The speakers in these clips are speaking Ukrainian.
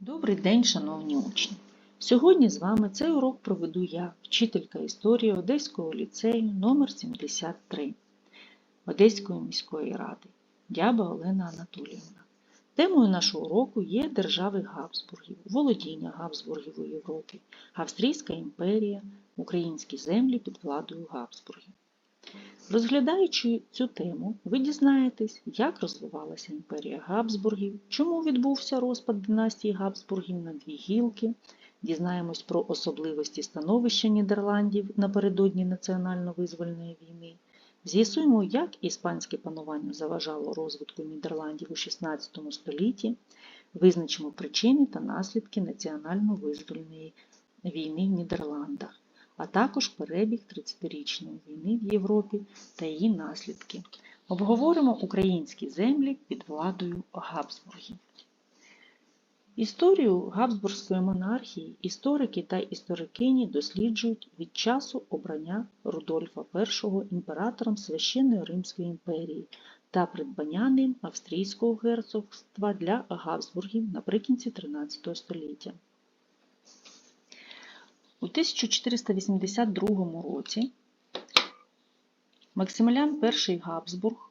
Добрий день, шановні учні! Сьогодні з вами цей урок проведу я, вчителька історії Одеського ліцею номер 73 Одеської міської ради Дяба Олена Анатоліївна. Темою нашого уроку є держави Габсбургів, володіння Габсбургів у Європі, Австрійська імперія, українські землі під владою Габсбургів. Розглядаючи цю тему, ви дізнаєтесь, як розвивалася імперія Габсбургів, чому відбувся розпад династії Габсбургів на дві гілки, дізнаємось про особливості становища Нідерландів напередодні національно-визвольної війни, з'ясуємо, як іспанське панування заважало розвитку Нідерландів у XVI столітті, визначимо причини та наслідки національно-визвольної війни в Нідерландах а також перебіг 30-річної війни в Європі та її наслідки. Обговоримо українські землі під владою Габсбургів. Історію Габсбурзької монархії історики та історикині досліджують від часу обрання Рудольфа І імператором Священної Римської імперії та придбання ним австрійського герцогства для Габсбургів наприкінці 13 століття. У 1482 році Максимілян І Габсбург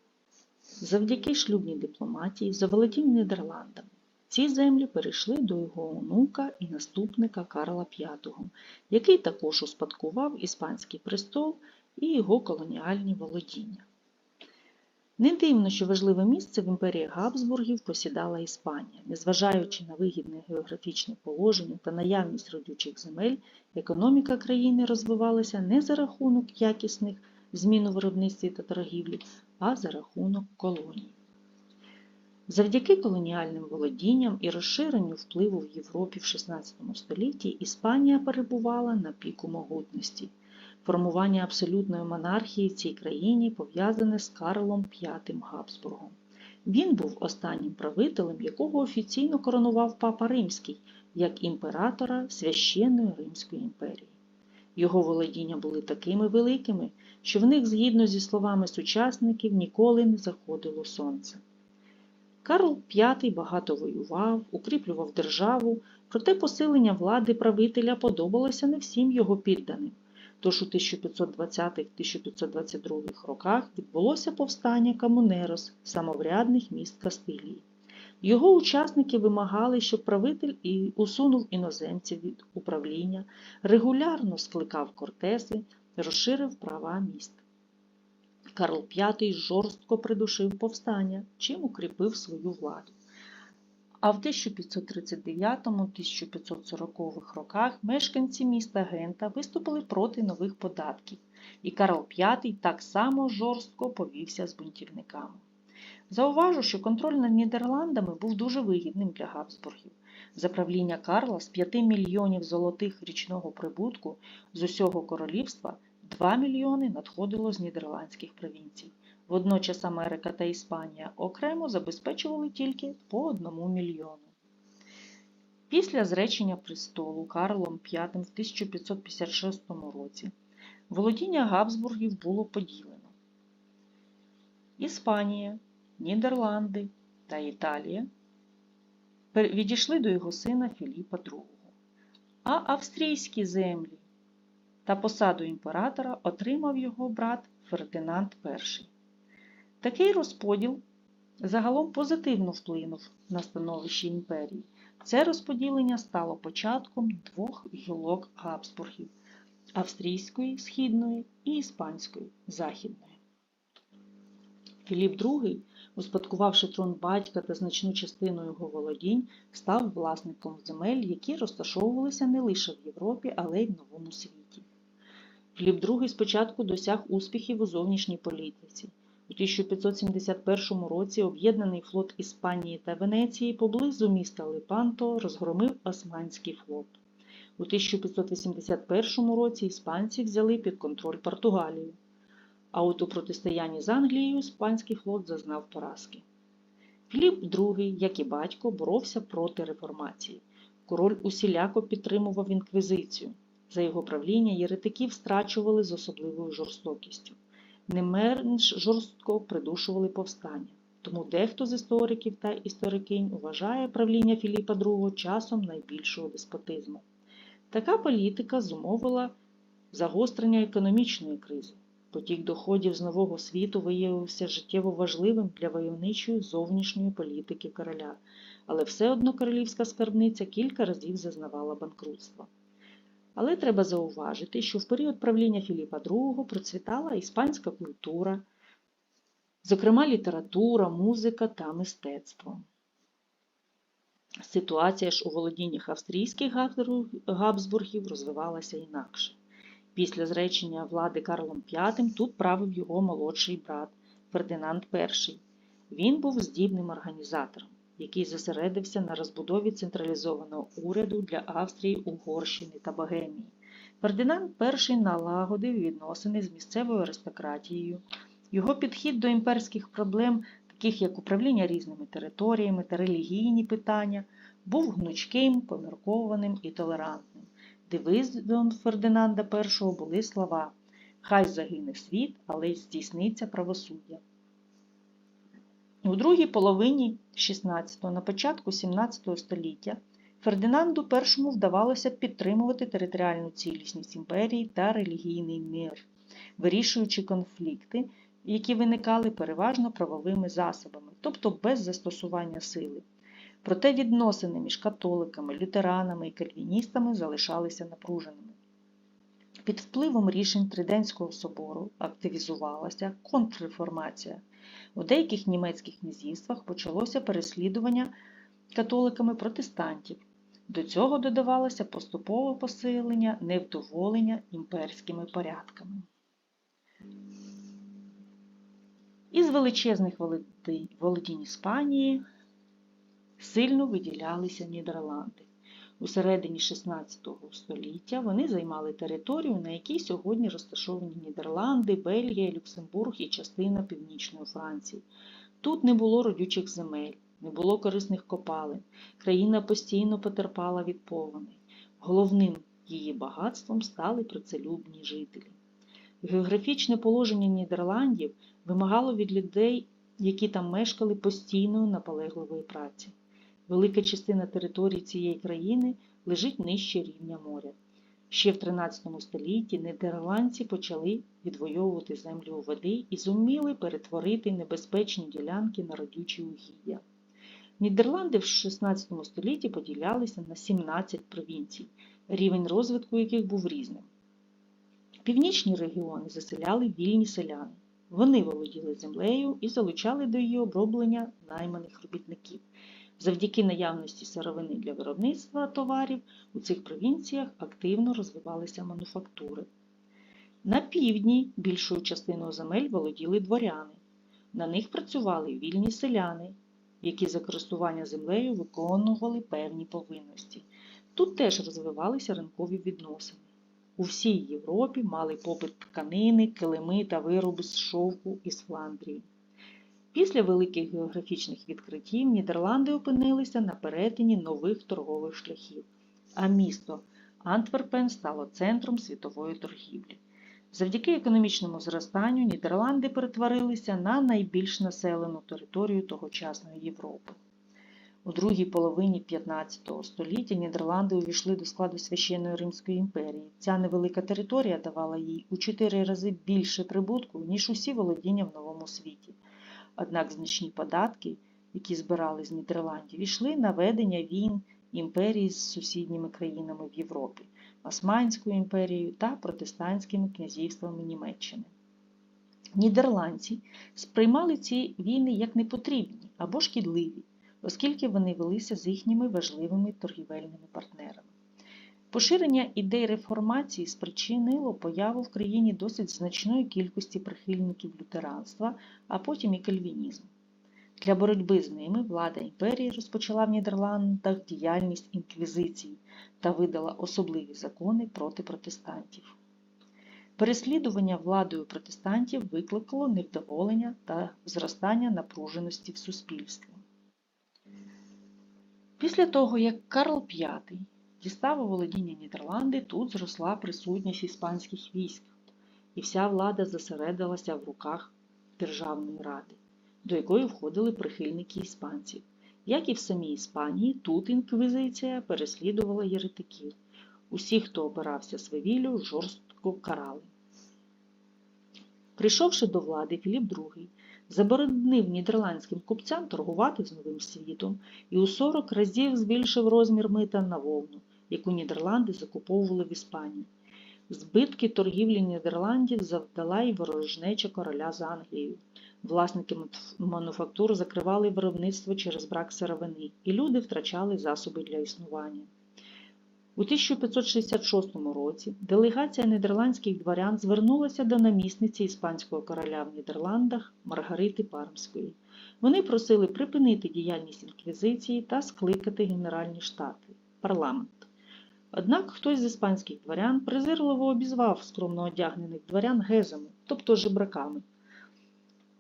завдяки шлюбній дипломатії заволодів Нідерландами. Ці землі перейшли до його онука і наступника Карла V, який також успадкував Іспанський престол і його колоніальні володіння. Не дивно, що важливе місце в імперії Габсбургів посідала Іспанія. Незважаючи на вигідне географічне положення та наявність родючих земель, економіка країни розвивалася не за рахунок якісних змін у виробництві та торгівлі, а за рахунок колоній. Завдяки колоніальним володінням і розширенню впливу в Європі в XVI столітті Іспанія перебувала на піку могутності. Формування абсолютної монархії в цій країні пов'язане з Карлом V Габсбургом. Він був останнім правителем, якого офіційно коронував Папа Римський як імператора Священної Римської імперії. Його володіння були такими великими, що в них, згідно зі словами сучасників, ніколи не заходило сонце. Карл V багато воював, укріплював державу, проте посилення влади правителя подобалося не всім його підданим. Тож у 1520-1522 роках відбулося повстання Камунерос, самоврядних міст Кастилії. Його учасники вимагали, щоб правитель і усунув іноземців від управління, регулярно скликав кортеси, розширив права міст. Карл V жорстко придушив повстання, чим укріпив свою владу. А в 1539-1540 роках мешканці міста Гента виступили проти нових податків, і Карл V так само жорстко повівся з бунтівниками. Зауважу, що контроль над Нідерландами був дуже вигідним для Габсбургів. За правління Карла з 5 мільйонів золотих річного прибутку з усього королівства 2 мільйони надходило з нідерландських провінцій. Водночас Америка та Іспанія окремо забезпечували тільки по одному мільйону. Після зречення престолу Карлом V в 1556 році володіння Габсбургів було поділено. Іспанія, Нідерланди та Італія відійшли до його сина Філіпа II, а австрійські землі та посаду імператора отримав його брат Фердинанд І. Такий розподіл загалом позитивно вплинув на становище імперії. Це розподілення стало початком двох гілок Габсбургів австрійської східної і іспанської західної. Філіп II, успадкувавши трон батька та значну частину його володінь, став власником земель, які розташовувалися не лише в Європі, але й в новому світі. Філіп II спочатку досяг успіхів у зовнішній політиці. У 1571 році об'єднаний флот Іспанії та Венеції поблизу міста Лепанто розгромив Османський флот. У 1581 році іспанці взяли під контроль Португалію, а от у протистоянні з Англією іспанський флот зазнав поразки. Філіп II, як і батько, боровся проти реформації. Король усіляко підтримував інквізицію. За його правління єретиків страчували з особливою жорстокістю не менш жорстко придушували повстання. Тому дехто з істориків та історикинь вважає правління Філіпа II часом найбільшого деспотизму. Така політика зумовила загострення економічної кризи. Потік доходів з нового світу виявився життєво важливим для войовничої зовнішньої політики короля, але все одно королівська скарбниця кілька разів зазнавала банкрутства. Але треба зауважити, що в період правління Філіпа II процвітала іспанська культура, зокрема література, музика та мистецтво. Ситуація ж у володіннях австрійських Габсбургів розвивалася інакше. Після зречення влади Карлом V тут правив його молодший брат Фердинанд І. Він був здібним організатором, який зосередився на розбудові централізованого уряду для Австрії, Угорщини та Богемії. Фердинанд І налагодив відносини з місцевою аристократією. Його підхід до імперських проблем, таких як управління різними територіями та релігійні питання, був гнучким, поміркованим і толерантним. Девизом Фердинанда І були слова Хай загине світ, але здійсниться правосуддя. У другій половині 16-го, на початку 17 століття Фердинанду І вдавалося підтримувати територіальну цілісність імперії та релігійний мир, вирішуючи конфлікти, які виникали переважно правовими засобами, тобто без застосування сили. Проте відносини між католиками, лютеранами і кальвіністами залишалися напруженими. Під впливом рішень Триденського собору активізувалася контрреформація. У деяких німецьких князівствах почалося переслідування католиками протестантів. До цього додавалося поступове посилення невдоволення імперськими порядками. Із величезних володінь Іспанії сильно виділялися Нідерланди. У середині XVI століття вони займали територію, на якій сьогодні розташовані Нідерланди, Бельгія, Люксембург і частина Північної Франції. Тут не було родючих земель, не було корисних копалин. Країна постійно потерпала від повеней. Головним її багатством стали працелюбні жителі. Географічне положення Нідерландів вимагало від людей, які там мешкали постійної наполегливої праці. Велика частина території цієї країни лежить нижче рівня моря. Ще в 13 столітті нідерландці почали відвоювати землю у води і зуміли перетворити небезпечні ділянки на родючі угіддя. Нідерланди в 16 столітті поділялися на 17 провінцій, рівень розвитку яких був різним. Північні регіони заселяли вільні селяни. Вони володіли землею і залучали до її оброблення найманих робітників. Завдяки наявності сировини для виробництва товарів у цих провінціях активно розвивалися мануфактури. На півдні більшою частиною земель володіли дворяни. На них працювали вільні селяни, які за користування землею виконували певні повинності. Тут теж розвивалися ринкові відносини. У всій Європі мали попит тканини, килими та вироби з шовку із Фландрії. Після великих географічних відкриттів Нідерланди опинилися на перетині нових торгових шляхів, а місто Антверпен стало центром світової торгівлі. Завдяки економічному зростанню Нідерланди перетворилися на найбільш населену територію тогочасної Європи. У другій половині 15 століття Нідерланди увійшли до складу священної Римської імперії. Ця невелика територія давала їй у чотири рази більше прибутку, ніж усі володіння в новому світі. Однак значні податки, які збирали з Нідерландів, йшли на ведення війн імперії з сусідніми країнами в Європі, Османською імперією та протестантськими князівствами Німеччини. Нідерландці сприймали ці війни як непотрібні або шкідливі, оскільки вони велися з їхніми важливими торгівельними партнерами. Поширення ідей реформації спричинило появу в країні досить значної кількості прихильників лютеранства, а потім і кальвінізму. Для боротьби з ними влада імперії розпочала в Нідерландах діяльність інквізиції та видала особливі закони проти протестантів. Переслідування владою протестантів викликало невдоволення та зростання напруженості в суспільстві. Після того, як Карл V дістав володіння Нідерланди, тут зросла присутність іспанських військ, і вся влада зосередилася в руках Державної ради. до якої входили прихильники іспанців. Як і в самій Іспанії, тут інквізиція переслідувала єретиків. Усіх, хто опирався свавіллю, жорстко карали. Прийшовши до влади, Філіп II заборонив нідерландським купцям торгувати з новим світом і у 40 разів збільшив розмір мита на вовну, яку Нідерланди закуповували в Іспанії. Збитки торгівлі Нідерландів завдала й ворожнеча короля з Англією. Власники мануфактур закривали виробництво через брак сировини, і люди втрачали засоби для існування. У 1566 році делегація нідерландських дворян звернулася до намісниці іспанського короля в Нідерландах Маргарити Пармської. Вони просили припинити діяльність інквізиції та скликати Генеральні штати парламент. Однак хтось з іспанських дворян презирливо обізвав скромно одягнених дворян гезами, тобто жебраками.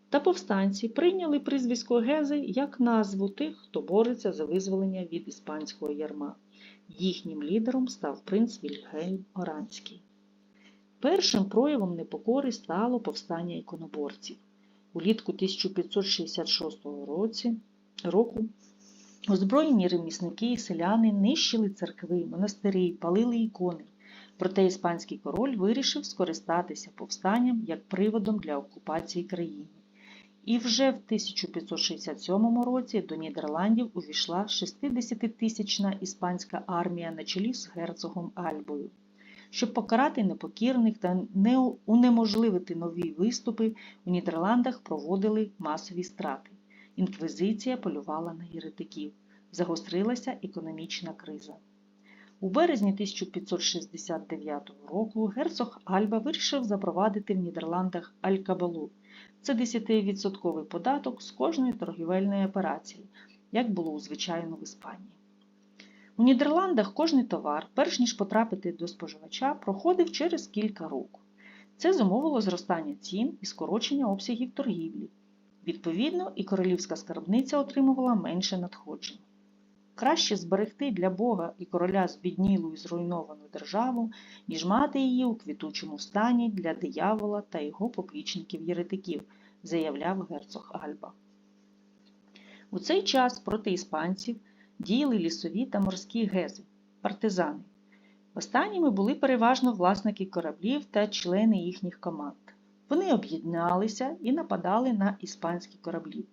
Та повстанці прийняли прізвисько Гези як назву тих, хто бореться за визволення від іспанського ярма. Їхнім лідером став принц Вільгельм Оранський. Першим проявом непокори стало повстання іконоборців. Улітку 1566 році, року озброєні ремісники і селяни нищили церкви, монастирі, палили ікони. Проте іспанський король вирішив скористатися повстанням як приводом для окупації країни. І вже в 1567 році до Нідерландів увійшла 60-тисячна іспанська армія на чолі з герцогом Альбою. Щоб покарати непокірних та не унеможливити нові виступи, у Нідерландах проводили масові страти. Інквізиція полювала на єретиків. Загострилася економічна криза. У березні 1569 року герцог Альба вирішив запровадити в Нідерландах Алькабалу. Це 10% податок з кожної торгівельної операції, як було у звичайно в Іспанії. У Нідерландах кожний товар, перш ніж потрапити до споживача, проходив через кілька років. Це зумовило зростання цін і скорочення обсягів торгівлі. Відповідно, і королівська скарбниця отримувала менше надходжень. Краще зберегти для Бога і короля збіднілу і зруйновану державу, ніж мати її у квітучому стані для диявола та його поплічників-єретиків, заявляв герцог Альба. У цей час проти іспанців діяли лісові та морські гези, партизани. Останніми були переважно власники кораблів та члени їхніх команд. Вони об'єдналися і нападали на іспанські кораблі,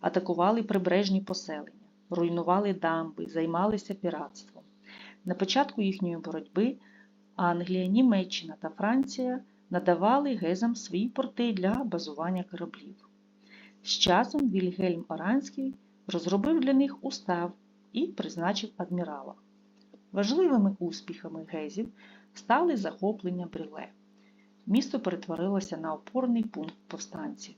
атакували прибережні поселення руйнували дамби, займалися піратством. На початку їхньої боротьби Англія, Німеччина та Франція надавали гезам свої порти для базування кораблів. З часом Вільгельм Оранський розробив для них устав і призначив адмірала. Важливими успіхами гезів стали захоплення Бріле. Місто перетворилося на опорний пункт повстанців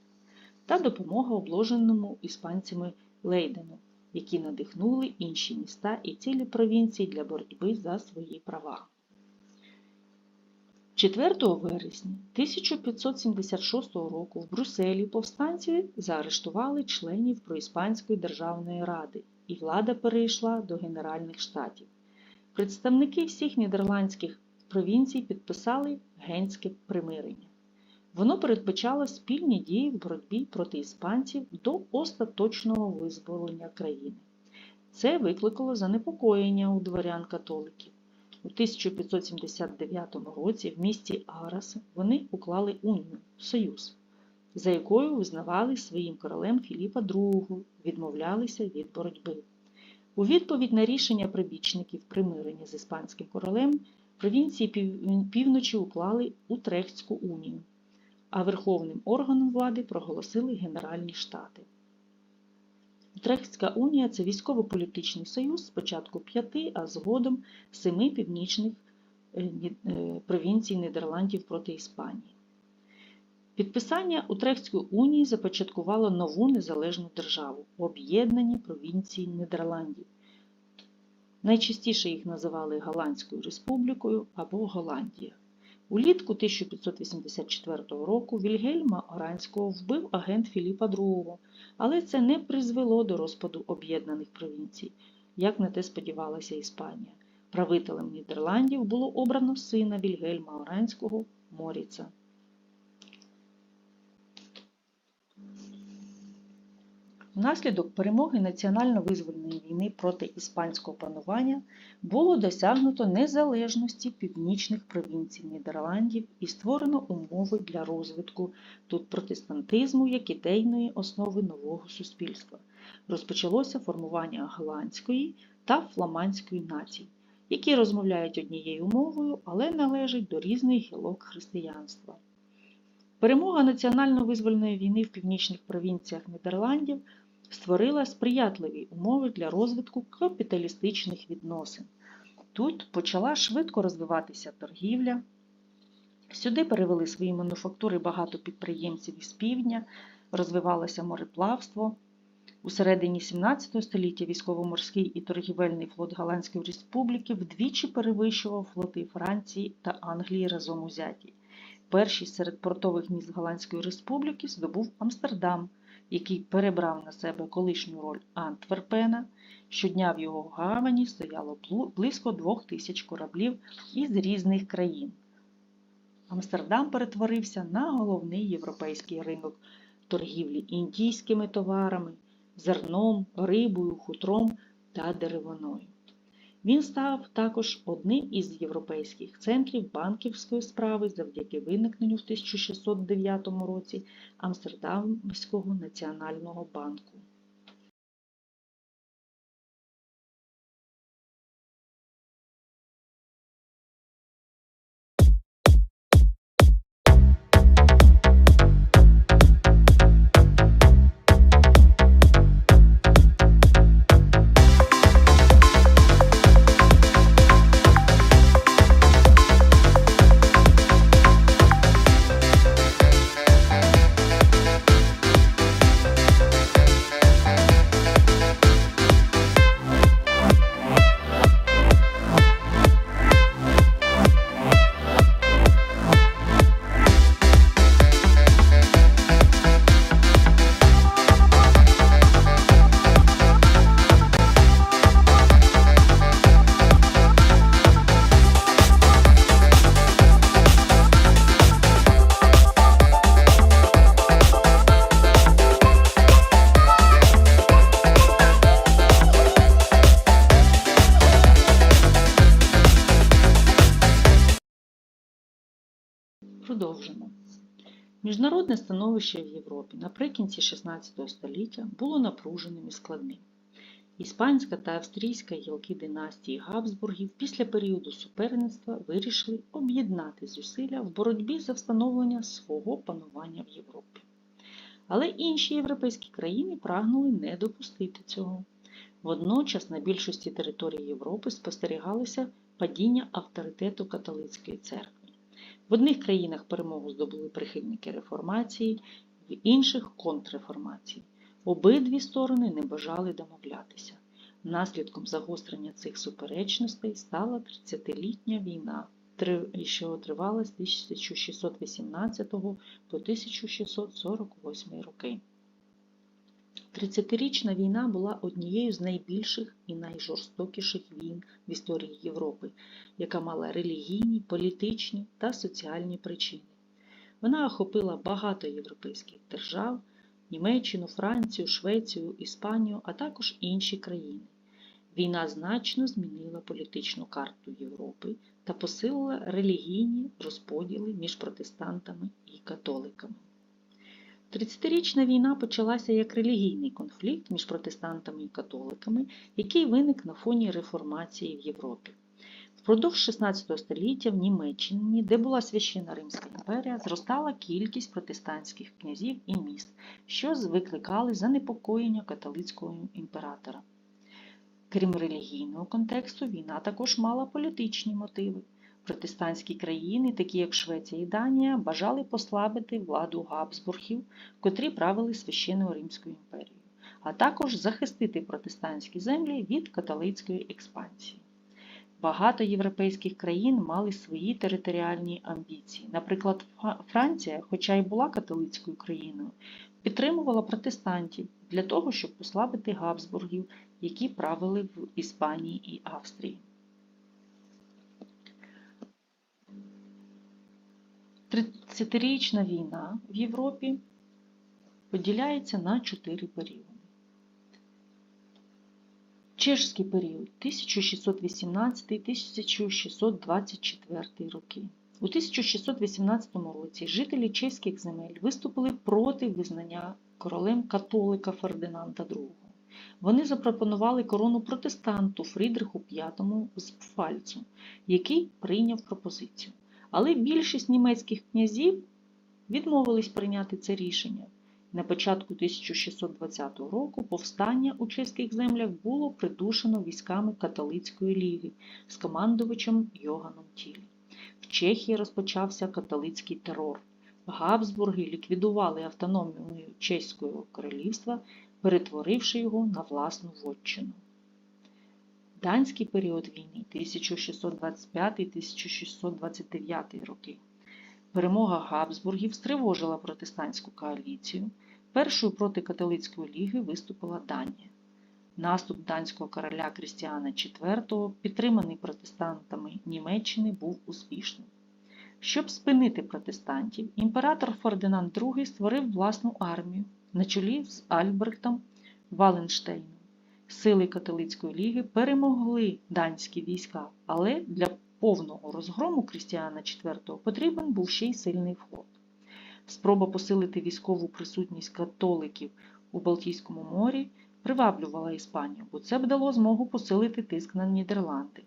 та допомога обложеному іспанцями Лейдену, які надихнули інші міста і цілі провінції для боротьби за свої права. 4 вересня 1576 року в Брюсселі повстанці заарештували членів Проіспанської державної ради, і влада перейшла до Генеральних штатів. Представники всіх нідерландських провінцій підписали генське примирення. Воно передбачало спільні дії в боротьбі проти іспанців до остаточного визволення країни. Це викликало занепокоєння у дворян-католиків. У 1579 році в місті Арас вони уклали унію Союз, за якою визнавали своїм королем Філіпа II, відмовлялися від боротьби. У відповідь на рішення прибічників примирення з іспанським королем провінції півночі уклали Утрехтську унію а верховним органом влади проголосили Генеральні Штати. Утрехтська унія це військово-політичний союз спочатку п'яти, а згодом семи північних е, е, провінцій Нідерландів проти Іспанії. Підписання Утрехтської унії започаткувало нову незалежну державу об'єднані провінції Нідерландів. Найчастіше їх називали Голландською Республікою або Голландія. Улітку 1584 року Вільгельма Оранського вбив агент Філіпа II, але це не призвело до розпаду об'єднаних провінцій, як на те сподівалася Іспанія. Правителем Нідерландів було обрано сина Вільгельма Оранського Моріца. Внаслідок перемоги національно-визвольної війни проти іспанського панування було досягнуто незалежності північних провінцій Нідерландів і створено умови для розвитку тут протестантизму як ідейної основи нового суспільства. Розпочалося формування голландської та фламандської націй, які розмовляють однією мовою, але належать до різних гілок християнства. Перемога національно-визвольної війни в північних провінціях Нідерландів створила сприятливі умови для розвитку капіталістичних відносин. Тут почала швидко розвиватися торгівля. Сюди перевели свої мануфактури багато підприємців із півдня, розвивалося мореплавство. У середині 17 століття військово-морський і торгівельний флот Голландської республіки вдвічі перевищував флоти Франції та Англії разом узяті. Перший серед портових міст Голландської республіки здобув Амстердам, який перебрав на себе колишню роль Антверпена. Щодня в його гавані стояло близько двох тисяч кораблів із різних країн. Амстердам перетворився на головний європейський ринок торгівлі індійськими товарами, зерном, рибою, хутром та деревиною. Він став також одним із європейських центрів банківської справи завдяки виникненню в 1609 році Амстердамського національного банку. Міжнародне становище в Європі наприкінці XVI століття було напруженим і складним. Іспанська та австрійська гілки династії Габсбургів після періоду суперництва вирішили об'єднати зусилля в боротьбі за встановлення свого панування в Європі. Але інші європейські країни прагнули не допустити цього. Водночас на більшості територій Європи спостерігалося падіння авторитету католицької церкви. В одних країнах перемогу здобули прихильники реформації, в інших контрреформації. Обидві сторони не бажали домовлятися. Наслідком загострення цих суперечностей стала 30-літня війна, що тривала з 1618 по 1648 роки. Тридцятирічна війна була однією з найбільших і найжорстокіших війн в історії Європи, яка мала релігійні, політичні та соціальні причини. Вона охопила багато європейських держав Німеччину, Францію, Швецію, Іспанію, а також інші країни. Війна значно змінила політичну карту Європи та посилила релігійні розподіли між протестантами і католиками. Тридцятирічна війна почалася як релігійний конфлікт між протестантами і католиками, який виник на фоні реформації в Європі. Впродовж 16 століття в Німеччині, де була священна Римська імперія, зростала кількість протестантських князів і міст, що викликали занепокоєння католицького імператора. Крім релігійного контексту, війна також мала політичні мотиви. Протестантські країни, такі як Швеція і Данія, бажали послабити владу Габсбургів, котрі правили священною Римською імперією, а також захистити протестантські землі від католицької експансії. Багато європейських країн мали свої територіальні амбіції. Наприклад, Франція, хоча й була католицькою країною, підтримувала протестантів для того, щоб послабити Габсбургів, які правили в Іспанії і Австрії. Тридцятирічна війна в Європі поділяється на чотири періоди. Чешський період 1618-1624 роки. У 1618 році жителі чеських земель виступили проти визнання королем католика Фердинанда II. Вони запропонували корону протестанту Фрідриху V з Пфальцу, який прийняв пропозицію. Але більшість німецьких князів відмовились прийняти це рішення. На початку 1620 року повстання у чеських землях було придушено військами католицької ліги з командувачем Йоганом Тілі. В Чехії розпочався католицький терор. Габсбурги ліквідували автономію Чеського королівства, перетворивши його на власну вотчину. Данський період війни 1625-1629 роки. Перемога Габсбургів стривожила протестантську коаліцію. Першою проти католицької ліги виступила Данія. Наступ данського короля Крістіана IV, підтриманий протестантами Німеччини, був успішним. Щоб спинити протестантів, імператор Фердинанд II створив власну армію на чолі з Альбрехтом Валенштейном. Сили католицької ліги перемогли данські війська, але для повного розгрому Крістіана IV потрібен був ще й сильний флот. Спроба посилити військову присутність католиків у Балтійському морі приваблювала Іспанію, бо це б дало змогу посилити тиск на Нідерланди.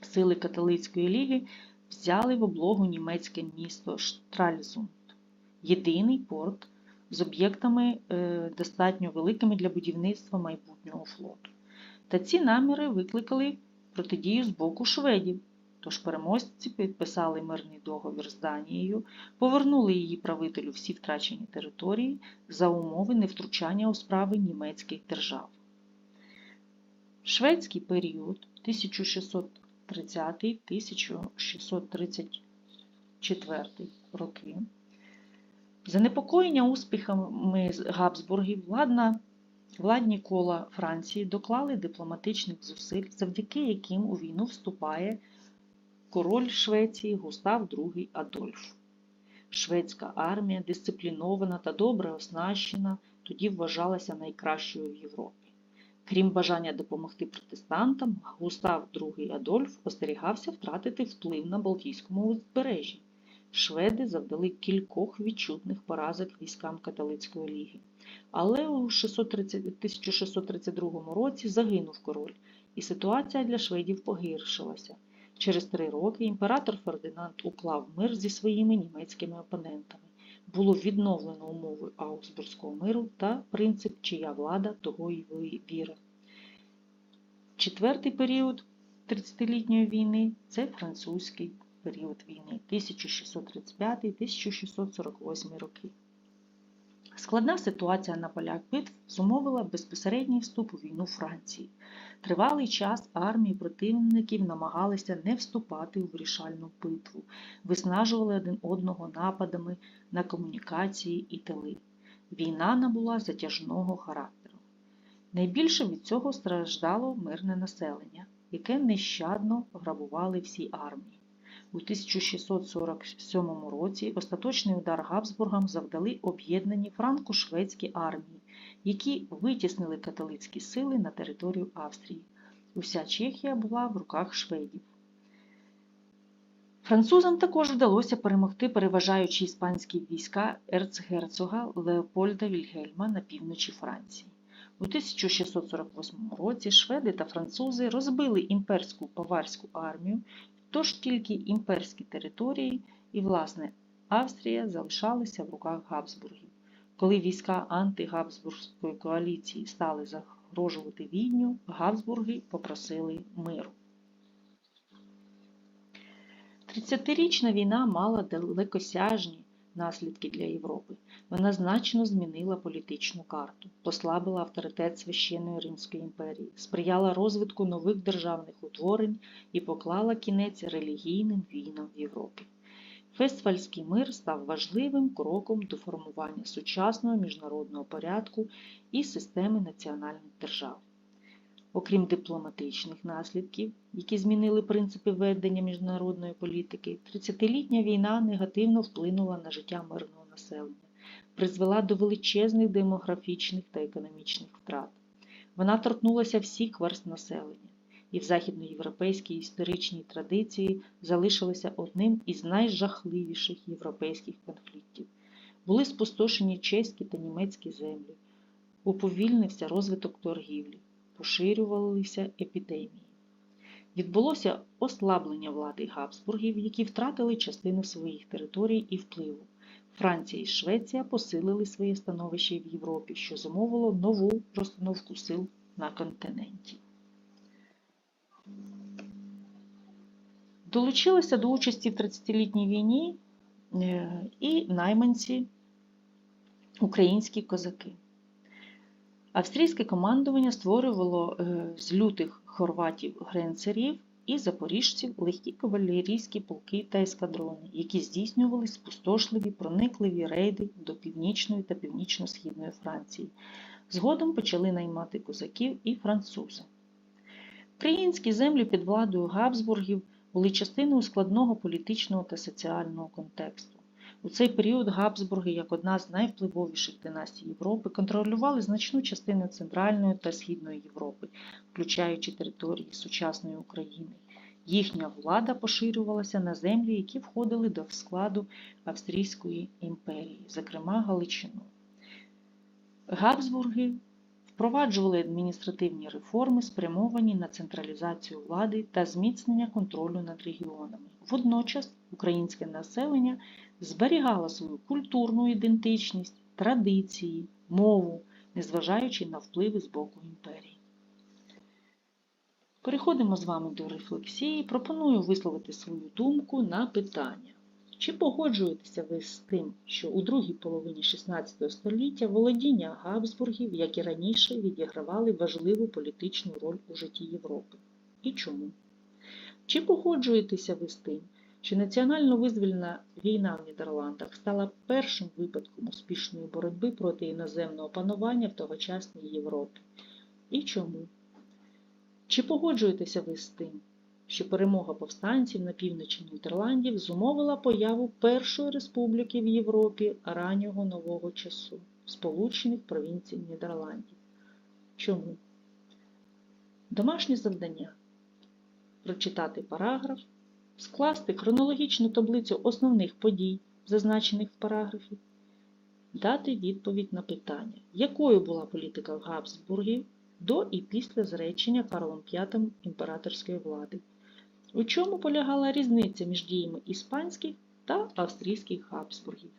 Сили католицької ліги взяли в облогу німецьке місто Штральзунд, єдиний порт з об'єктами е, достатньо великими для будівництва майбутнього флоту. Та ці наміри викликали протидію з боку шведів. Тож переможці підписали мирний договір з Данією, повернули її правителю всі втрачені території за умови невтручання у справи німецьких держав. Шведський період 1630-1634 роки. Занепокоєння успіхами Габсбургів владна Владні кола Франції доклали дипломатичних зусиль, завдяки яким у війну вступає король Швеції Густав II Адольф. Шведська армія, дисциплінована та добре оснащена, тоді вважалася найкращою в Європі. Крім бажання допомогти протестантам, Густав II Адольф остерігався втратити вплив на Балтійському узбережжі. Шведи завдали кількох відчутних поразок військам католицької ліги. Але у 630, 1632 році загинув король, і ситуація для шведів погіршилася. Через три роки імператор Фердинанд уклав мир зі своїми німецькими опонентами. Було відновлено умови Аусбурзького миру та принцип, чия влада того й віра. Четвертий період 30-літньої війни це французький період війни 1635-1648 роки. Складна ситуація на полях битв зумовила безпосередній вступ у війну Франції. Тривалий час армії противників намагалися не вступати у вирішальну битву, виснажували один одного нападами на комунікації і тили. Війна набула затяжного характеру. Найбільше від цього страждало мирне населення, яке нещадно грабували всі армії. У 1647 році остаточний удар Габсбургам завдали об'єднані франко-шведські армії, які витіснили католицькі сили на територію Австрії. Уся Чехія була в руках шведів. Французам також вдалося перемогти переважаючи іспанські війська ерцгерцога Леопольда Вільгельма на півночі Франції. У 1648 році шведи та французи розбили імперську Баварську армію Тож тільки імперські території і, власне, Австрія залишалися в руках Габсбургів. Коли війська антигабсбургської коаліції стали загрожувати Відню, Габсбурги попросили миру. 30-річна війна мала далекосяжні наслідки для Європи. Вона значно змінила політичну карту, послабила авторитет священної Римської імперії, сприяла розвитку нових державних утворень і поклала кінець релігійним війнам в Європі. Фестфальський мир став важливим кроком до формування сучасного міжнародного порядку і системи національних держав. Окрім дипломатичних наслідків, які змінили принципи ведення міжнародної політики, 30-літня війна негативно вплинула на життя мирного населення, призвела до величезних демографічних та економічних втрат. Вона торкнулася всіх верст населення і в західноєвропейській історичній традиції залишилася одним із найжахливіших європейських конфліктів. Були спустошені чеські та німецькі землі, уповільнився розвиток торгівлі, поширювалися епідемії. Відбулося ослаблення влади Габсбургів, які втратили частину своїх територій і впливу. Франція і Швеція посилили своє становище в Європі, що зумовило нову розстановку сил на континенті. Долучилися до участі в 30-літній війні е, і найманці, українські козаки. Австрійське командування створювало е, з лютих хорватів-гренцерів і запоріжців легкі кавалерійські полки та ескадрони, які здійснювали спустошливі проникливі рейди до північної та північно-східної Франції. Згодом почали наймати козаків і французи. Українські землі під владою Габсбургів були частиною складного політичного та соціального контексту. У цей період Габсбурги, як одна з найвпливовіших династій Європи, контролювали значну частину Центральної та Східної Європи, включаючи території сучасної України. Їхня влада поширювалася на землі, які входили до складу Австрійської імперії, зокрема Галичину. Габсбурги впроваджували адміністративні реформи, спрямовані на централізацію влади та зміцнення контролю над регіонами. Водночас українське населення зберігало свою культурну ідентичність, традиції, мову, незважаючи на впливи з боку імперії. Переходимо з вами до рефлексії. Пропоную висловити свою думку на питання. Чи погоджуєтеся ви з тим, що у другій половині XVI століття володіння Габсбургів, як і раніше, відігравали важливу політичну роль у житті Європи? І чому? Чи погоджуєтеся ви з тим, що національно-визвольна війна в Нідерландах стала першим випадком успішної боротьби проти іноземного панування в тогочасній Європі? І чому? Чи погоджуєтеся ви з тим, що перемога повстанців на півночі Нідерландів зумовила появу Першої республіки в Європі раннього нового часу Сполучених провінцій Нідерландів? Чому? Домашнє завдання прочитати параграф, скласти хронологічну таблицю основних подій, зазначених в параграфі, дати відповідь на питання, якою була політика Габсбургів до і після зречення Карлом V імператорської влади, у чому полягала різниця між діями іспанських та австрійських Габсбургів.